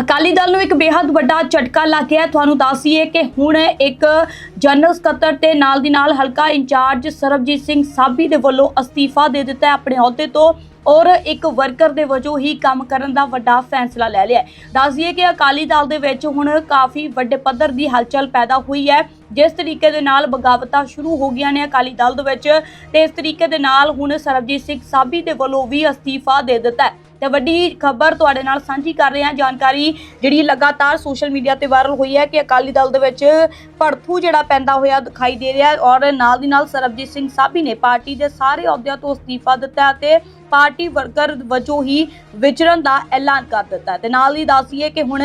ਅਕਾਲੀ ਦਲ ਨੂੰ ਇੱਕ ਬੇहद ਵੱਡਾ ਝਟਕਾ ਲੱਗ ਗਿਆ। ਤੁਹਾਨੂੰ ਦੱਸੀਏ ਕਿ ਹੁਣ ਇੱਕ ਜਨਰਲ ਸਕੱਤਰ ਤੇ ਨਾਲ ਦੀ ਨਾਲ ਹਲਕਾ ਇੰਚਾਰਜ ਸਰਬਜੀਤ ਸਿੰਘ ਸਾਬੀ ਦੇ ਵੱਲੋਂ ਅਸਤੀਫਾ ਦੇ ਦਿੱਤਾ ਹੈ ਆਪਣੇ ਅਹੁਦੇ ਤੋਂ ਔਰ ਇੱਕ ਵਰਕਰ ਦੇ ਵਜੋਂ ਹੀ ਕੰਮ ਕਰਨ ਦਾ ਵੱਡਾ ਫੈਸਲਾ ਲੈ ਲਿਆ ਹੈ। ਦੱਸ ਦਈਏ ਕਿ ਅਕਾਲੀ ਦਲ ਦੇ ਵਿੱਚ ਹੁਣ ਕਾਫੀ ਵੱਡੇ ਪੱਧਰ ਦੀ ਹਲਚਲ ਪੈਦਾ ਹੋਈ ਹੈ। ਜਿਸ ਤਰੀਕੇ ਦੇ ਨਾਲ ਬਗਾਵਤਾਂ ਸ਼ੁਰੂ ਹੋ ਗਈਆਂ ਨੇ ਅਕਾਲੀ ਦਲ ਦੇ ਵਿੱਚ ਤੇ ਇਸ ਤਰੀਕੇ ਦੇ ਨਾਲ ਹੁਣ ਸਰਬਜੀਤ ਸਿੰਘ ਸਾਬੀ ਦੇ ਵੱਲੋਂ ਵੀ ਅਸਤੀਫਾ ਦੇ ਦਿੱਤਾ ਹੈ। ਤੇ ਵੱਡੀ ਖਬਰ ਤੁਹਾਡੇ ਨਾਲ ਸਾਂਝੀ ਕਰ ਰਹੇ ਹਾਂ। ਜਾਣਕਾਰੀ ਜਿਹੜੀ ਲਗਾਤਾਰ ਸੋਸ਼ਲ ਮੀਡੀਆ ਤੇ ਵਾਇਰਲ ਹੋਈ ਹੈ ਕਿ ਅਕਾਲੀ ਦਲ ਦੇ ਵਿੱਚ ਭੜਥੂ ਜਿਹੜਾ ਪੈਂਦਾ ਹੋਇਆ ਦਿਖਾਈ ਦੇ ਰਿਹਾ ਔਰ ਨਾਲ ਦੀ ਨਾਲ ਸਰਬਜੀਤ ਸਿੰਘ ਸਾਬੀ ਨੇ ਪਾਰਟੀ ਦੇ ਸਾਰੇ ਅਹੁਦਿਆਂ ਤੋਂ ਅਸਤੀਫਾ ਦਿੱਤਾ ਅਤੇ ਪਾਰਟੀ ਵਰਕਰ ਵਜੋਂ ਹੀ ਵਿਚਰਨ ਦਾ ਐਲਾਨ ਕਰ ਦਿੱਤਾ ਤੇ ਨਾਲ ਹੀ ਦੱਸੀਏ ਕਿ ਹੁਣ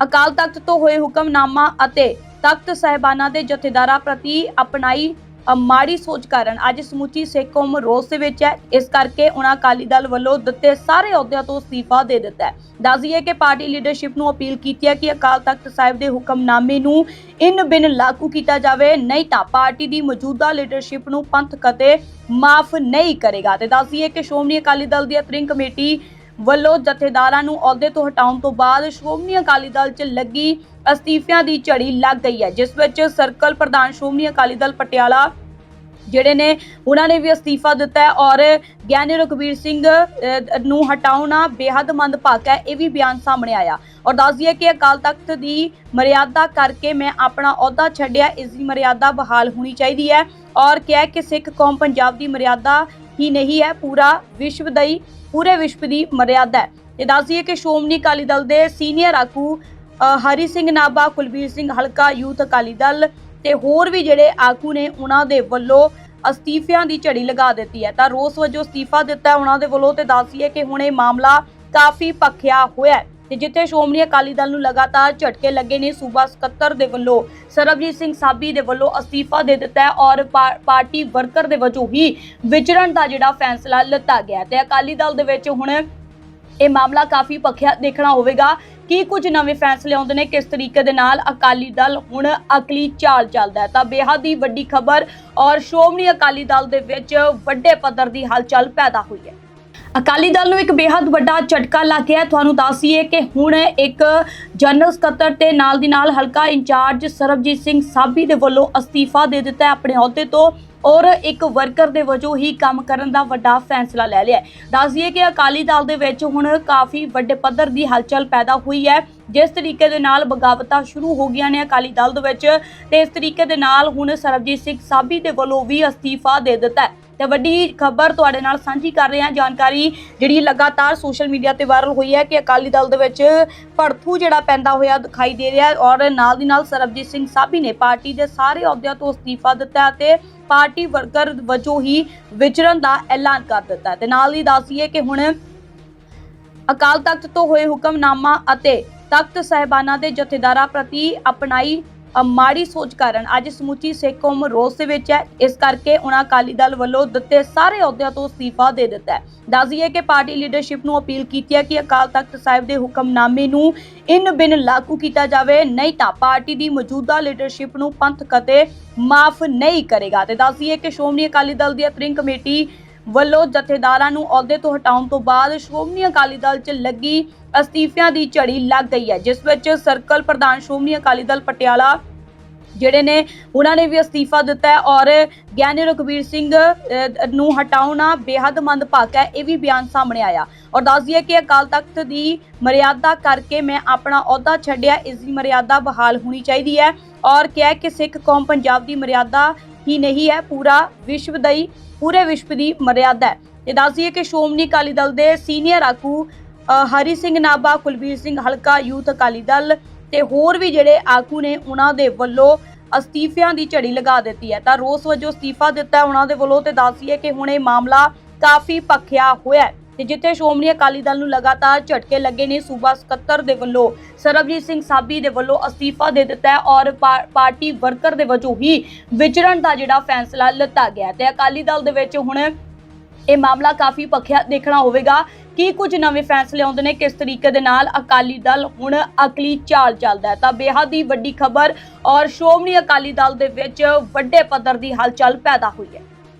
ਅਕਾਲ ਤਖਤ ਤੋਂ ਹੋਏ ਹੁਕਮਨਾਮਾ ਅਤੇ ਤਖਤ ਸਹਿਬਾਨਾਂ ਦੇ ਜਥੇਦਾਰਾਂ ਪ੍ਰਤੀ ਅਪਣਾਈ ਮਾੜੀ ਸੋਚ ਕਾਰਨ ਅੱਜ ਸਮੁੱਚੀ ਸਿੱਖ ਕੌਮ ਰੋਸ ਦੇ ਵਿੱਚ ਹੈ। ਇਸ ਕਰਕੇ ਉਹਨਾਂ ਅਕਾਲੀ ਦਲ ਵੱਲੋਂ ਦਿੱਤੇ ਸਾਰੇ ਅਹੁਦਿਆਂ ਤੋਂ ਅਸਤੀਫਾ ਦੇ ਦਿੱਤਾ ਹੈ। ਦੱਸ ਕਿ ਪਾਰਟੀ ਲੀਡਰਸ਼ਿਪ ਨੂੰ ਅਪੀਲ ਕੀਤੀ ਹੈ ਕਿ ਅਕਾਲ ਤਖਤ ਸਾਹਿਬ ਦੇ ਹੁਕਮਨਾਮੇ ਨੂੰ ਇਨ ਬਿਨ ਲਾਗੂ ਕੀਤਾ ਜਾਵੇ, ਨਹੀਂ ਤਾਂ ਪਾਰਟੀ ਦੀ ਮੌਜੂਦਾ ਲੀਡਰਸ਼ਿਪ ਨੂੰ ਪੰਥ ਕਦੇ ਮਾਫ ਨਹੀਂ ਕਰੇਗਾ। ਤੇ ਦੱਸ ਦਈਏ ਕਿ ਸ਼੍ਰੋਮਣੀ ਅਕਾਲੀ ਦਲ ਦੀ ਅਤਰਿੰਗ ਕਮੇਟੀ ਵੱਲੋਂ ਜਥੇਦਾਰਾਂ ਨੂੰ ਅਹੁਦੇ ਤੋਂ ਹਟਾਉਣ ਤੋਂ ਬਾਅਦ ਸ਼੍ਰੋਮਣੀ ਅਕਾਲੀ ਦਲ 'ਚ ਲੱਗੀ ਅਸਤੀਫਿਆਂ ਦੀ ਝੜੀ ਲੱਗ ਗਈ ਹੈ, ਜਿਸ ਵਿੱਚ ਸਰਕਲ ਪ੍ਰਧਾਨ ਸ਼੍ਰੋਮਣੀ ਅਕਾਲੀ ਦਲ ਪਟਿਆਲਾ ਜਿਹੜੇ ਨੇ, ਉਹਨਾਂ ਨੇ ਵੀ ਅਸਤੀਫਾ ਦਿੱਤਾ ਹੈ ਔਰ ਗਿਆਨੀ ਰਘਵੀਰ ਸਿੰਘ ਨੂੰ ਹਟਾਉਣਾ ਬੇहद ਮੰਦਭਾਗਾ ਹੈ, ਇਹ ਵੀ ਬਿਆਨ ਸਾਹਮਣੇ ਆਇਆ। ਔਰ ਦੱਸ ਦਈਏ ਕਿ ਅਕਾਲ ਤਖਤ ਦੀ ਮਰਿਆਦਾ ਕਰਕੇ ਮੈਂ ਆਪਣਾ ਅਹੁਦਾ ਛੱਡਿਆ, ਇਸ ਦੀ ਮਰਿਆਦਾ ਬਹਾਲ ਹੋਣੀ ਚਾਹੀਦੀ ਹੈ। ਔਰ ਕਿਹਾ ਕਿ ਸਿੱਖ ਕੌਮ ਪੰਜਾਬ ਦੀ ਮਰਿਆਦਾ ਹੀ ਨਹੀਂ ਹੈ। ਪੂਰਾ ਵਿਸ਼ਵ ਦਾ ਹੀ ਪੂਰੇ ਵਿਸ਼ਵ ਦੀ ਮਰਿਆਦਾ ਹੈ। ਤੇ ਦੱਸ ਦਈਏ ਕਿ ਸ਼੍ਰੋਮਣੀ ਅਕਾਲੀ ਦਲ ਦੇ ਸੀਨੀਅਰ ਆਗੂ ਹਰੀ ਸਿੰਘ ਨਾਭਾ, ਕੁਲਬੀਰ ਸਿੰਘ ਹਲਕਾ, ਯੂਥ ਅਕਾਲੀ ਦਲ ਤੇ ਹੋਰ ਵੀ ਜਿਹੜੇ ਆਗੂ ਨੇ, ਉਹਨਾਂ ਦੇ ਵੱਲੋਂ ਅਸਤੀਫਿਆਂ ਦੀ ਝੜੀ ਲਗਾ ਦਿੱਤੀ ਹੈ। ਤਾਂ ਰੋਸ ਵਜੋਂ ਅਸਤੀਫਾ ਦਿੱਤਾ ਉਹਨਾਂ ਦੇ ਵੱਲੋਂ ਤੇ ਦੱਸੀਏ ਕਿ ਹੁਣ ਇਹ ਮਾਮਲਾ ਕਾਫੀ ਪੱਖਿਆ ਹੋਇਆ ਹੈ। ਤੇ ਜਿੱਥੇ ਸ਼੍ਰੋਮਣੀ ਅਕਾਲੀ ਦਲ ਨੂੰ ਲਗਾਤਾਰ ਝਟਕੇ ਲੱਗੇ ਨੇ, ਸੂਬਾ ਸਕੱਤਰ ਦੇ ਵੱਲੋਂ, ਸਰਬਜੀਤ ਸਿੰਘ ਸਾਬੀ ਦੇ ਵੱਲੋਂ ਅਸਤੀਫਾ ਦੇ ਦਿੱਤਾ ਔਰ ਪਾਰਟੀ ਵਰਕਰ ਦੇ ਵਜੋਂ ਹੀ ਵਿਚਰਨ ਦਾ ਜਿਹੜਾ ਫੈਸਲਾ ਲਿੱਤਾ ਗਿਆ ਤੇ ਅਕਾਲੀ ਦਲ ਦੇ ਵਿੱਚ ਹੁਣ ਇਹ ਮਾਮਲਾ ਕਾਫੀ ਪੱਖਿਆ ਦੇਖਣਾ ਹੋਵੇਗਾ ਕੀ ਕੁਝ ਨਵੇਂ ਫੈਸਲੇ ਆਉਂਦੇ ਨੇ, ਕਿਸ ਤਰੀਕੇ ਦੇ ਨਾਲ ਅਕਾਲੀ ਦਲ ਹੁਣ ਅਕਲੀ ਚਾਲ ਚੱਲਦਾ ਹੈ। ਤਾਂ ਬੇਹੱਦ ਹੀ ਵੱਡੀ ਖਬਰ ਔਰ ਸ਼੍ਰੋਮਣੀ ਅਕਾਲੀ ਦਲ ਦੇ ਵਿੱਚ ਵੱਡੇ ਪੱਧਰ ਦੀ ਹਲਚਲ ਪੈਦਾ ਹੋਈ ਹੈ। ਅਕਾਲੀ ਦਲ ਨੂੰ ਇੱਕ ਬੇहद ਵੱਡਾ ਝਟਕਾ ਲੱਗ ਗਿਆ। ਤੁਹਾਨੂੰ ਦੱਸੀਏ ਕਿ ਹੁਣ ਇੱਕ ਜਨਰਲ ਸਕੱਤਰ ਤੇ ਨਾਲ ਦੀ ਨਾਲ ਹਲਕਾ ਇੰਚਾਰਜ ਸਰਬਜੀਤ ਸਿੰਘ ਸਾਬੀ ਦੇ ਵੱਲੋਂ ਅਸਤੀਫਾ ਦੇ ਦਿੱਤਾ ਆਪਣੇ ਅਹੁਦੇ ਤੋਂ ਔਰ ਇੱਕ ਵਰਕਰ ਦੇ ਵਜੋਂ ਹੀ ਕੰਮ ਕਰਨ ਦਾ ਵੱਡਾ ਫੈਸਲਾ ਲੈ ਲਿਆ ਹੈ। ਦੱਸ ਦਈਏ ਕਿ ਅਕਾਲੀ ਦਲ ਦੇ ਵਿੱਚ ਹੁਣ ਕਾਫੀ ਵੱਡੇ ਪੱਧਰ ਦੀ ਹਲਚਲ ਪੈਦਾ ਹੋਈ ਹੈ। ਜਿਸ ਤਰੀਕੇ ਦੇ ਨਾਲ ਬਗਾਵਤਾਂ ਸ਼ੁਰੂ ਹੋ ਗਈਆਂ ਨੇ ਅਕਾਲੀ ਦਲ ਦੇ ਵਿੱਚ ਤੇ ਇਸ ਤਰੀਕੇ ਦੇ ਨਾਲ ਹੁਣ ਸਰਬਜੀਤ ਸਿੰਘ ਸਾਬੀ ਦੇ ਵੱਲੋਂ ਵੀ ਅਸਤੀਫਾ ਦੇ ਦਿੱਤਾ ਹੈ। ਤੇ ਵੱਡੀ ਖਬਰ ਤੁਹਾਡੇ ਨਾਲ ਸਾਂਝੀ ਕਰ ਰਹੇ ਹਾਂ। ਜਾਣਕਾਰੀ ਜਿਹੜੀ ਲਗਾਤਾਰ ਸੋਸ਼ਲ ਮੀਡੀਆ ਤੇ ਵਾਇਰਲ ਹੋਈ ਹੈ ਕਿ ਅਕਾਲੀ ਦਲ ਦੇ ਵਿੱਚ ਭੜਥੂ ਜਿਹੜਾ ਪੈਂਦਾ ਹੋਇਆ ਦਿਖਾਈ ਦੇ ਰਿਹਾ ਔਰ ਨਾਲ ਦੀ ਨਾਲ ਸਰਬਜੀਤ ਸਿੰਘ ਸਾਬੀ ਨੇ ਪਾਰਟੀ ਦੇ ਸਾਰੇ ਅਹੁਦਿਆਂ ਤੋਂ ਅਸਤੀਫਾ ਦਿੱਤਾ ਅਤੇ ਪਾਰਟੀ ਵਰਕਰ ਵਜੋਂ ਹੀ ਵਿਚਰਨ ਦਾ ਐਲਾਨ ਕਰ ਦਿੱਤਾ ਤੇ ਨਾਲ ਹੀ ਦੱਸੀਏ ਕਿ ਹੁਣ ਅਕਾਲ ਤਖਤ ਤੋਂ ਹੋਏ ਹੁਕਮਨਾਮਾ ਅਤੇ ਤਖਤ ਸਹਿਬਾਨਾਂ ਦੇ ਜਥੇਦਾਰਾਂ ਪ੍ਰਤੀ ਅਪਣਾਈ ਮਾੜੀ ਸੋਚ ਕਾਰਨ ਅੱਜ ਸਮੁੱਚੀ ਸਿੱਖ ਕੌਮ ਰੋਸ ਦੇ ਵਿੱਚ ਹੈ। ਇਸ ਕਰਕੇ ਉਹਨਾਂ ਅਕਾਲੀ ਦਲ ਵੱਲੋਂ ਦਿੱਤੇ ਸਾਰੇ ਅਹੁਦਿਆਂ ਤੋਂ ਅਸਤੀਫਾ ਦੇ ਦਿੱਤਾ ਹੈ। ਦੱਸ ਦਈਏ ਕਿ ਪਾਰਟੀ ਲੀਡਰਸ਼ਿਪ ਨੂੰ ਅਪੀਲ ਕੀਤੀ ਹੈ ਕਿ ਅਕਾਲ ਤਖਤ ਸਾਹਿਬ ਦੇ ਹੁਕਮਨਾਮੇ ਨੂੰ ਇਨ ਬਿਨ ਲਾਗੂ ਕੀਤਾ ਜਾਵੇ, ਨਹੀਂ ਤਾਂ ਪਾਰਟੀ ਦੀ ਮੌਜੂਦਾ ਲੀਡਰਸ਼ਿਪ ਨੂੰ ਪੰਥ ਕਦੇ ਮਾਫ ਨਹੀਂ ਕਰੇਗਾ। ਤੇ ਦੱਸ ਦਈਏ ਕਿ ਸ਼੍ਰੋਮਣੀ ਅਕਾਲੀ ਦਲ ਦੀ ਅਤਰਿੰਗ ਕਮੇਟੀ ਵੱਲੋਂ ਜਥੇਦਾਰਾਂ ਨੂੰ ਅਹੁਦੇ ਤੋਂ ਹਟਾਉਣ ਤੋਂ ਬਾਅਦ ਸ਼੍ਰੋਮਣੀ ਅਕਾਲੀ ਦਲ 'ਚ ਲੱਗੀ ਅਸਤੀਫਿਆਂ ਦੀ ਝੜੀ ਲੱਗ ਗਈ ਹੈ, ਜਿਸ ਵਿੱਚ ਸਰਕਲ ਪ੍ਰਧਾਨ ਸ਼੍ਰੋਮਣੀ ਅਕਾਲੀ ਦਲ ਪਟਿਆਲਾ ਜਿਹੜੇ ਨੇ, ਉਹਨਾਂ ਨੇ ਵੀ ਅਸਤੀਫਾ ਦਿੱਤਾ ਹੈ ਔਰ ਗਿਆਨੀ ਰਘਵੀਰ ਸਿੰਘ ਨੂੰ ਹਟਾਉਣਾ ਬੇहद ਮੰਦਭਾਗਾ ਹੈ, ਇਹ ਵੀ ਬਿਆਨ ਸਾਹਮਣੇ ਆਇਆ। ਔਰ ਦੱਸ ਦਈਏ ਕਿ ਅਕਾਲ ਤਖਤ ਦੀ ਮਰਿਆਦਾ ਕਰਕੇ ਮੈਂ ਆਪਣਾ ਅਹੁਦਾ ਛੱਡਿਆ, ਇਸ ਦੀ ਮਰਿਆਦਾ ਬਹਾਲ ਹੋਣੀ ਚਾਹੀਦੀ ਹੈ। ਔਰ ਕਿਹਾ ਕਿ ਸਿੱਖ ਕੌਮ ਪੰਜਾਬ ਦੀ ਮਰਿਆਦਾ ਹੀ ਨਹੀਂ ਹੈ। ਪੂਰਾ ਵਿਸ਼ਵ ਦਾ ਹੀ ਪੂਰੇ ਵਿਸ਼ਵ ਦੀ ਮਰਿਆਦਾ ਹੈ। ਤੇ ਦੱਸ ਦਈਏ ਕਿ ਸ਼੍ਰੋਮਣੀ ਅਕਾਲੀ ਦਲ ਦੇ ਸੀਨੀਅਰ ਆਗੂ ਹਰੀ ਸਿੰਘ ਨਾਭਾ ਕੁਲਬੀਰ ਸਿੰਘ ਹਲਕਾ, ਯੂਥ ਅਕਾਲੀ ਦਲ ਤੇ ਹੋਰ ਵੀ ਜਿਹੜੇ ਆਗੂ ਨੇ, ਉਹਨਾਂ ਦੇ ਵੱਲੋਂ ਅਸਤੀਫਿਆਂ ਦੀ ਝੜੀ ਲਗਾ ਦਿੱਤੀ ਹੈ। ਤਾਂ ਰੋਸ ਵਜੋਂ ਅਸਤੀਫਾ ਦਿੱਤਾ ਉਹਨਾਂ ਦੇ ਵੱਲੋਂ ਤੇ ਦੱਸੀਏ ਕਿ ਹੁਣ ਇਹ ਮਾਮਲਾ ਕਾਫੀ ਪੱਖਿਆ ਹੋਇਆ ਹੈ। ਤੇ ਜਿੱਥੇ ਸ਼੍ਰੋਮਣੀ ਅਕਾਲੀ ਦਲ ਨੂੰ ਲਗਾਤਾਰ ਝਟਕੇ ਲੱਗੇ ਨੇ ਸੂਬਾ ਸਕੱਤਰ ਦੇ ਵੱਲੋਂ, ਸਰਬਜੀਤ ਸਿੰਘ ਸਾਬੀ ਦੇ ਵੱਲੋਂ ਅਸਤੀਫਾ ਦੇ ਦਿੱਤਾ ਔਰ ਪਾਰਟੀ ਵਰਕਰ ਦੇ ਵਜੋਂ ਹੀ ਵਿਚਰਨ ਦਾ ਜਿਹੜਾ ਫੈਸਲਾ ਲਿੱਤਾ ਗਿਆ ਹੈ ਤੇ ਅਕਾਲੀ ਦਲ ਦੇ ਵਿੱਚ ਹੁਣ ਇਹ ਮਾਮਲਾ ਕਾਫੀ ਪੱਖਿਆ ਦੇਖਣਾ ਹੋਵੇਗਾ ਕੀ ਕੁਝ ਨਵੇਂ ਫੈਸਲੇ ਆਉਂਦੇ ਨੇ, ਕਿਸ ਤਰੀਕੇ ਦੇ ਨਾਲ ਅਕਾਲੀ ਦਲ ਹੁਣ ਅਕਲੀ ਚਾਲ ਚੱਲਦਾ ਹੈ। ਤਾਂ ਬੇਹੱਦ ਹੀ ਵੱਡੀ ਖਬਰ ਔਰ ਸ਼੍ਰੋਮਣੀ ਅਕਾਲੀ ਦਲ ਦੇ ਵਿੱਚ ਵੱਡੇ ਪੱਧਰ ਦੀ ਹਲਚਲ ਪੈਦਾ ਹੋਈ ਹੈ।